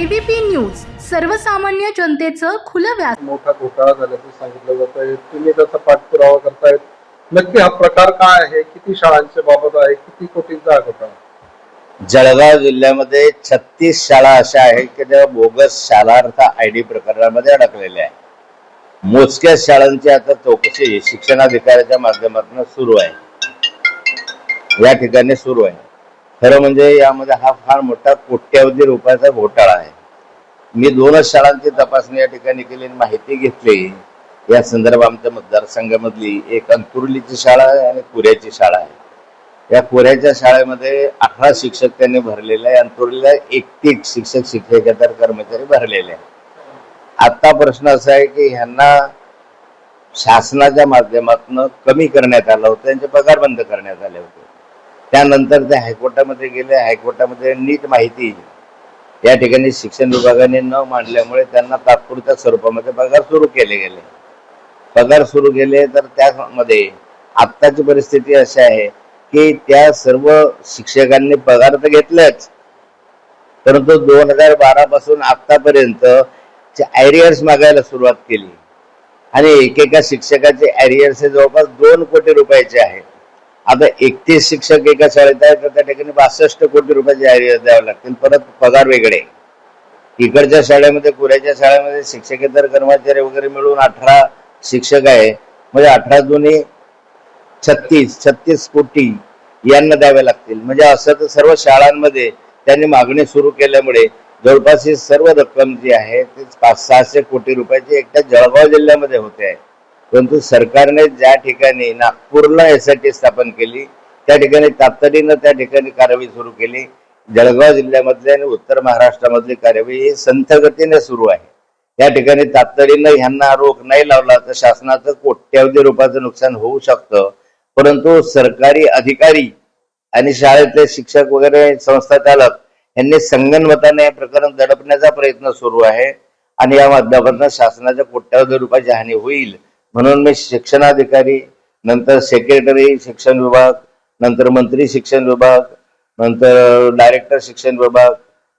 ABP news सर्वसामान्य जनतेचं खुलं व्यास मोठा घोटाळा झाल्याचं सांगितलं जात आहे. तुम्ही त्याचा पाठपुरावा करतायत. नक्की हा प्रकार काय आहे? किती शाळांच्या बाबत आहे? किती कोटींचा हा घोटाळा? जळगाव जिल्ह्यामध्ये छत्तीस शाळा अशा आहेत की त्या बोगस शालार्थ आय डी प्रकरणामध्ये अडकलेल्या आहे मोजक्याच शाळांची आता चौकशी शिक्षणाधिकाऱ्याच्या माध्यमातून सुरू आहे. या ठिकाणी सुरू आहे. खरं म्हणजे यामध्ये हा फार मोठा कोट्यावधी रुपयाचा घोटाळा आहे. मी दोनच शाळांची तपासणी या ठिकाणी केली आणि माहिती घेतली. या संदर्भात आमच्या मतदारसंघामधली एक अंतुर्लीची शाळा आहे आणि कोऱ्याची शाळा आहे. या कोऱ्याच्या शाळेमध्ये अठरा शिक्षक त्यांनी भरलेले आहे. अंतुर्लीला एक शिक्षक शिक्षकेतर कर्मचारी भरलेले आहे आता प्रश्न असा आहे की ह्यांना शासनाच्या माध्यमातून कमी करण्यात आलं होतं त्यांचे पगार बंद करण्यात आले होते. त्यानंतर ते हायकोर्टामध्ये गेले. हायकोर्टामध्ये नीट माहिती या ठिकाणी शिक्षण विभागाने न मांडल्यामुळे त्यांना तात्पुरत्या स्वरूपामध्ये पगार सुरू केले गेले. पगार सुरू केले तर त्यामध्ये आत्ताची परिस्थिती अशी आहे की त्या सर्व शिक्षकांनी पगार तर घेतलेच परंतु दोन हजार बारा पासून आतापर्यंत ॲरियर्स मागायला सुरुवात केली. आणि एकेका शिक्षकाचे ॲरियर्स हे जवळपास दोन कोटी रुपयाचे आहेत. आता एकतीस शिक्षक एका शाळेत आहेत तर त्या ठिकाणी बासष्ट कोटी रुपयाचे जाहिरात द्यावे लागतील. परत पगार वेगळे. इकडच्या शाळेमध्ये कुऱ्याच्या शाळेमध्ये शिक्षकेतर कर्मचारी वगैरे मिळून अठरा शिक्षक आहे. म्हणजे अठरा दोन्ही छत्तीस छत्तीस कोटी यांना द्यावे लागतील. म्हणजे असं तर सर्व शाळांमध्ये त्यांनी मागणी सुरू केल्यामुळे जवळपास ही सर्व रक्कम जी आहे ती पाच सहाशे कोटी रुपयाची एकट्या जळगाव जिल्ह्यामध्ये होते आहे. परंतु सरकारने ज्या ठिकाणी नागपूरला एस आय टी स्थापन केली त्या ठिकाणी तातडीनं त्या ठिकाणी कारवाई सुरू केली. जळगाव जिल्ह्यामधली आणि उत्तर महाराष्ट्रामधली कार्यवाही ही संथ गतीने सुरू आहे. त्या ठिकाणी तातडीनं ह्यांना रोख नाही लावला तर शासनाचं कोट्यावधी रुपयाचं नुकसान होऊ शकतं. परंतु सरकारी अधिकारी आणि शाळेतले शिक्षक वगैरे संस्था चालक यांनी संगनमताने हे प्रकरण दडपण्याचा प्रयत्न सुरू आहे. आणि या माध्यमातून शासनाच्या कोट्यावधी रुपयाची हानी होईल. म्हणून मी शिक्षणाधिकारी नंतर सेक्रेटरी शिक्षण विभाग नंतर मंत्री शिक्षण विभाग नंतर डायरेक्टर शिक्षण विभाग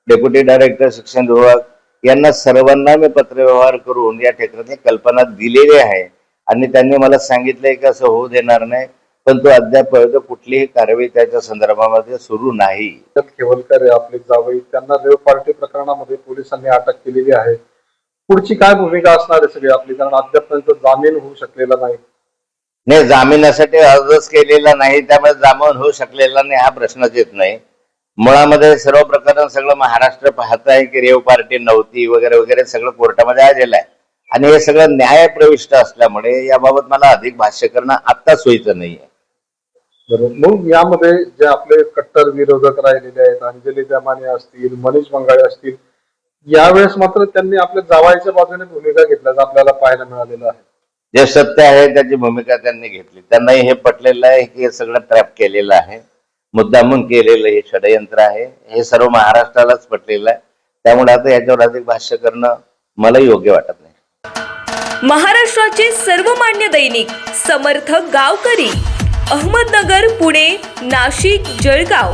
डेप्युटी डायरेक्टर शिक्षण विभाग यांना सर्वांना मी पत्रव्यवहार करून या ठिकाणी कल्पना दिलेली आहे. आणि त्यांनी मला सांगितलंय की असं होऊ देणार नाही परंतु अद्याप कुठलीही कारवाई त्याच्या संदर्भामध्ये सुरू नाही. केवलकर आपले जावई त्यांना रेव पार्टी प्रकरणामध्ये पोलिसांनी अटक केलेली आहे. पुढची काय भूमिका असणार आहे सगळी आपली? कारण अद्यापर्यंत जामीन होऊ शकलेला नाही. नाही जामिनासाठी अर्जच केलेला नाही त्यामुळे जामीन होऊ शकलेला नाही हा प्रश्नच येत नाही. मुळामध्ये सर्व प्रकरण सगळं महाराष्ट्र पाहत आहे की रेव पार्टी नव्हती वगैरे वगैरे सगळं कोर्टामध्ये आलेलं आहे. आणि हे सगळं न्याय प्रविष्ट असल्यामुळे याबाबत मला अधिक भाष्य करणं आत्ताच सोयीचं नाहीये मग यामध्ये जे आपले कट्टर विरोधक राहिलेले आहेत अंजली दमाने असतील मनीष मंगाळे असतील यावेळेस मात्र त्यांनी आपल्या जावायच्या बाजूने भूमिका घेतल्याचं आपल्याला पाहायला मिळालेलं आहे. जे सत्य आहे त्याची भूमिका त्यांनी घेतली. त्यांनाही हे पटलेलं आहे की हे सगळं ट्रॅप केलेलं आहे. मुद्दामून केलेलं हे षडयंत्र आहे. हे सर्व महाराष्ट्रालाच पटलेलं आहे. त्यामुळे आता याच्यावर अधिक भाष्य करणं मला योग्य वाटत नाही. महाराष्ट्राचे सर्वमान्य दैनिक समर्थ गावकरी अहमदनगर पुणे नाशिक जळगाव.